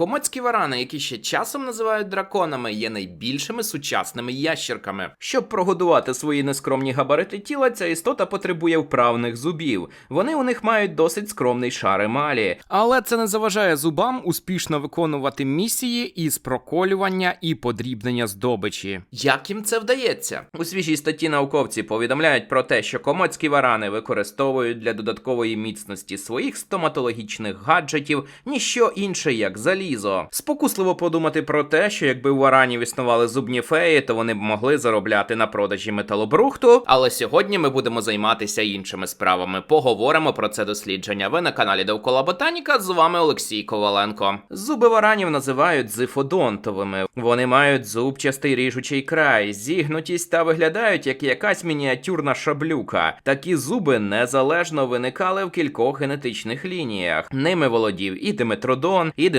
Комоцькі варани, які ще часом називають драконами, є найбільшими сучасними ящерками. Щоб прогодувати свої нескромні габарити тіла, ця істота потребує вправних зубів. Вони у них мають досить скромний шар емалі. Але це не заважає зубам успішно виконувати місії із проколювання і подрібнення здобичі. Як їм це вдається? У свіжій статті науковці повідомляють про те, що комоцькі варани використовують для додаткової міцності своїх стоматологічних гаджетів ніщо інше, як залізо. Спокусливо подумати про те, що якби у варанів існували зубні феї, то вони б могли заробляти на продажі металобрухту. Але сьогодні ми будемо займатися іншими справами. Поговоримо про це дослідження. Ви на каналі Довкола Ботаніка. З вами Олексій Коваленко. Зуби варанів називають зифодонтовими. Вони мають зубчастий ріжучий край, зігнутість та виглядають як якась мініатюрна шаблюка. Такі зуби незалежно виникали в кількох генетичних лініях. Ними володів і Диметродон, і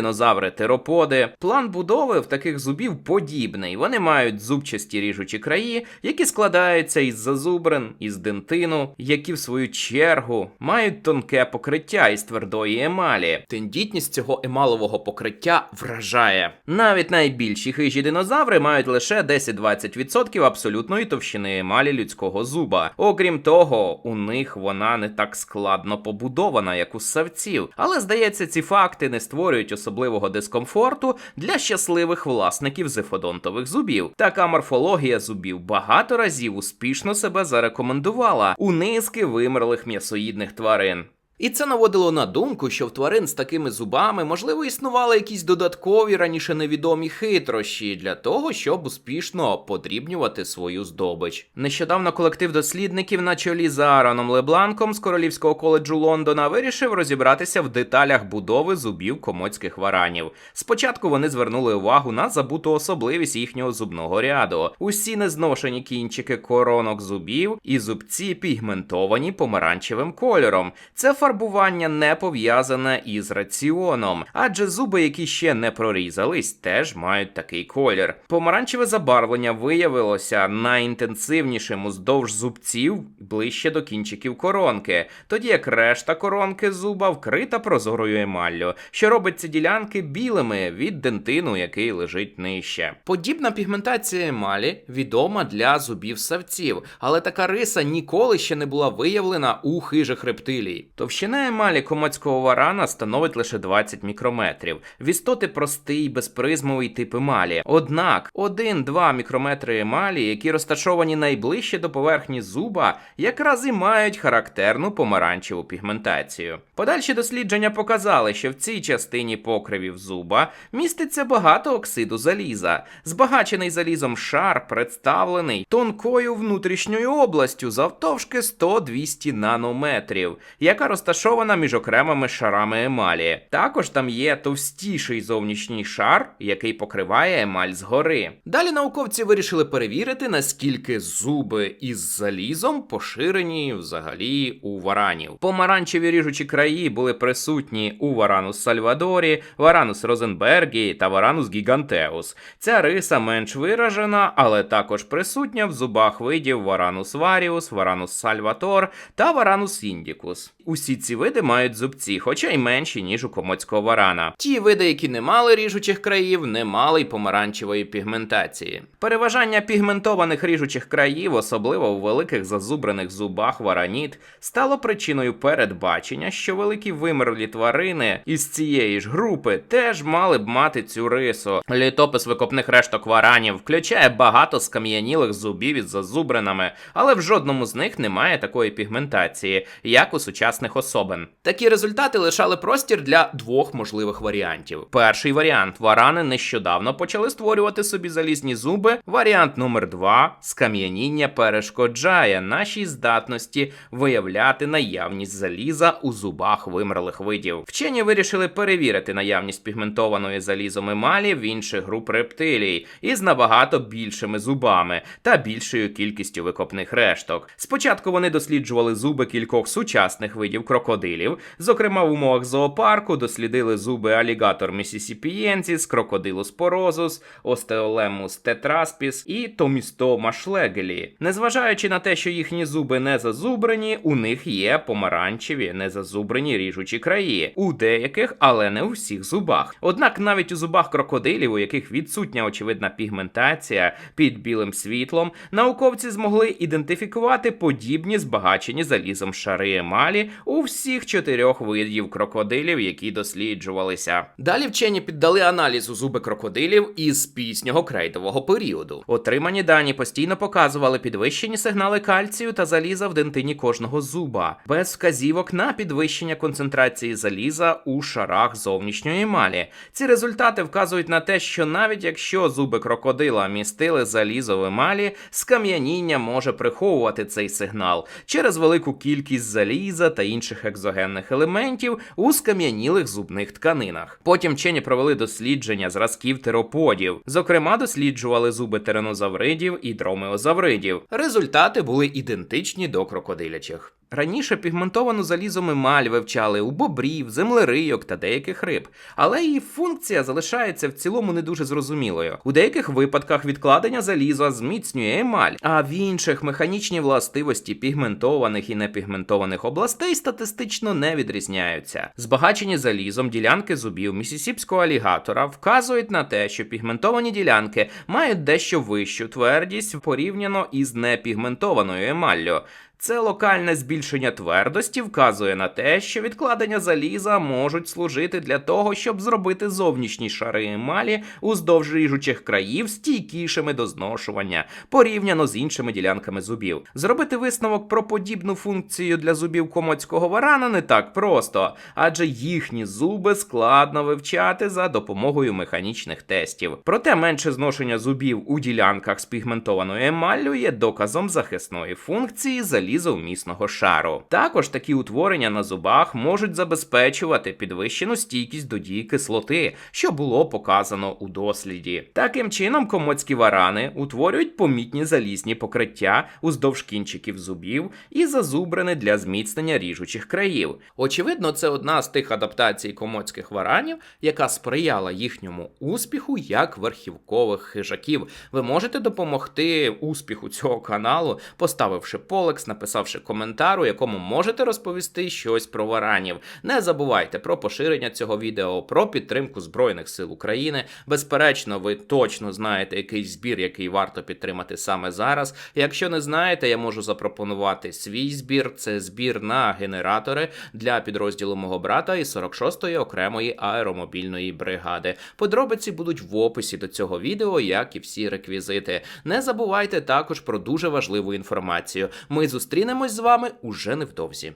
динозаври тероподи. План будови в таких зубів подібний. Вони мають зубчасті ріжучі краї, які складаються із зазубрин, із дентину, які в свою чергу мають тонке покриття із твердої емалі. Тендітність цього емалового покриття вражає. Навіть найбільші хижі динозаври мають лише 10-20% абсолютної товщини емалі людського зуба. Окрім того, у них вона не так складно побудована, як у ссавців. Але здається, ці факти не створюють особливого дискомфорту для щасливих власників зефодонтових зубів. Така морфологія зубів багато разів успішно себе зарекомендувала у низки вимерлих м'ясоїдних тварин. І це наводило на думку, що в тварин з такими зубами можливо існували якісь додаткові раніше невідомі хитрощі для того, щоб успішно подрібнювати свою здобич. Нещодавно колектив дослідників на чолі з Аароном Лебланком з Королівського коледжу Лондона вирішив розібратися в деталях будови зубів комоцьких варанів. Спочатку вони звернули увагу на забуту особливість їхнього зубного ряду. Усі незношені кінчики коронок зубів і зубці пігментовані помаранчевим кольором. Це фарбування не пов'язане із раціоном, адже зуби, які ще не прорізались, теж мають такий колір. Помаранчеве забарвлення виявилося найінтенсивнішим уздовж зубців ближче до кінчиків коронки, тоді як решта коронки зуба вкрита прозорою емаллю, що робить ці ділянки білими від дентину, який лежить нижче. Подібна пігментація емалі відома для зубів савців, але така риса ніколи ще не була виявлена у хижих рептилій. Товщина емалі комоцького варана становить лише 20 мікрометрів. В істоти простий безпризмовий тип емалі. Однак 1-2 мікрометри емалі, які розташовані найближче до поверхні зуба, якраз і мають характерну помаранчеву пігментацію. Подальші дослідження показали, що в цій частині покривів зуба міститься багато оксиду заліза. Збагачений залізом шар представлений тонкою внутрішньою областю завтовшки 100-200 нанометрів, яка розташована між окремими шарами емалі. Також там є товстіший зовнішній шар, який покриває емаль згори. Далі науковці вирішили перевірити, наскільки зуби із залізом поширені взагалі у варанів. Помаранчеві ріжучі краї були присутні у варанус Сальвадорі, варанус Розенбергі та варанус Гігантеус. Ця риса менш виражена, але також присутня в зубах видів варанус Варіус, варанус Сальватор та варанус Індікус. Усі ці види мають зубці, хоча й менші, ніж у комоцького варана. Ті види, які не мали ріжучих країв, не мали й помаранчевої пігментації. Переважання пігментованих ріжучих країв, особливо у великих зазубрених зубах вараніт, стало причиною передбачення, що великі вимерлі тварини із цієї ж групи теж мали б мати цю рису. Літопис викопних решток варанів включає багато скам'янілих зубів із зазубринами, але в жодному з них немає такої пігментації, як у сучасних особин. Такі результати лишали простір для двох можливих варіантів. Перший варіант варани нещодавно почали створювати собі залізні зуби. Варіант номер два скам'яніння перешкоджає нашій здатності виявляти наявність заліза у зубах вимерлих видів. Вчені вирішили перевірити наявність пігментованої залізом емалі в інших груп рептилій із набагато більшими зубами та більшою кількістю викопних решток. Спочатку вони досліджували зуби кількох сучасних видів крокодилів. Зокрема, в умовах зоопарку дослідили зуби алігатор місісіпієнсіс, крокодилус порозус, остеолемус тетраспіс і томістома шлегелі. Незважаючи на те, що їхні зуби не зазубрені, у них є помаранчеві незазубрені ріжучі краї у деяких, але не у всіх зубах. Однак навіть у зубах крокодилів, у яких відсутня очевидна пігментація під білим світлом, науковці змогли ідентифікувати подібні збагачені залізом шари емалі у всіх чотирьох видів крокодилів, які досліджувалися. Далі вчені піддали аналізу зуби крокодилів із піснього крейдового періоду. Отримані дані постійно показували підвищені сигнали кальцію та заліза в дентині кожного зуба, без вказівок на підвищення концентрації заліза у шарах зовнішньої емалі. Ці результати вказують на те, що навіть якщо зуби крокодила містили залізо в емалі, скам'яніння може приховувати цей сигнал через велику кількість заліза та інших екзогенних елементів у скам'янілих зубних тканинах. Потім вчені провели дослідження зразків тероподів. Зокрема, досліджували зуби теренозавридів і дромеозавридів. Результати були ідентичні до крокодилячих. Раніше пігментовану залізом емаль вивчали у бобрів, землерийок та деяких риб, але її функція залишається в цілому не дуже зрозумілою. У деяких випадках відкладення заліза зміцнює емаль, а в інших механічні властивості пігментованих і непігментованих областей статистично не відрізняються. Збагачені залізом ділянки зубів місісіпського алігатора вказують на те, що пігментовані ділянки мають дещо вищу твердість порівняно із непігментованою емаллю. Це локальне збільшення твердості вказує на те, що відкладення заліза можуть служити для того, щоб зробити зовнішні шари емалі уздовж ріжучих країв стійкішими до зношування, порівняно з іншими ділянками зубів. Зробити висновок про подібну функцію для зубів комоцького варана не так просто, адже їхні зуби складно вивчати за допомогою механічних тестів. Проте менше зношення зубів у ділянках з пігментованою емаллю є доказом захисної функції заліза залізовмісного шару. Також такі утворення на зубах можуть забезпечувати підвищену стійкість до дії кислоти, що було показано у досліді. Таким чином, комоцькі варани утворюють помітні залізні покриття уздовж кінчиків зубів і зазубрини для зміцнення ріжучих країв. Очевидно, це одна з тих адаптацій комоцьких варанів, яка сприяла їхньому успіху як верхівкових хижаків. Ви можете допомогти успіху цього каналу, поставивши полекс, написавши коментар, у якому можете розповісти щось про варанів. Не забувайте про поширення цього відео, про підтримку Збройних сил України. Безперечно, ви точно знаєте якийсь збір, який варто підтримати саме зараз. Якщо не знаєте, я можу запропонувати свій збір. Це збір на генератори для підрозділу мого брата і 46-ї окремої аеромобільної бригади. Подробиці будуть в описі до цього відео, як і всі реквізити. Не забувайте також про дуже важливу інформацію. Ми зустрінемось з вами уже невдовзі.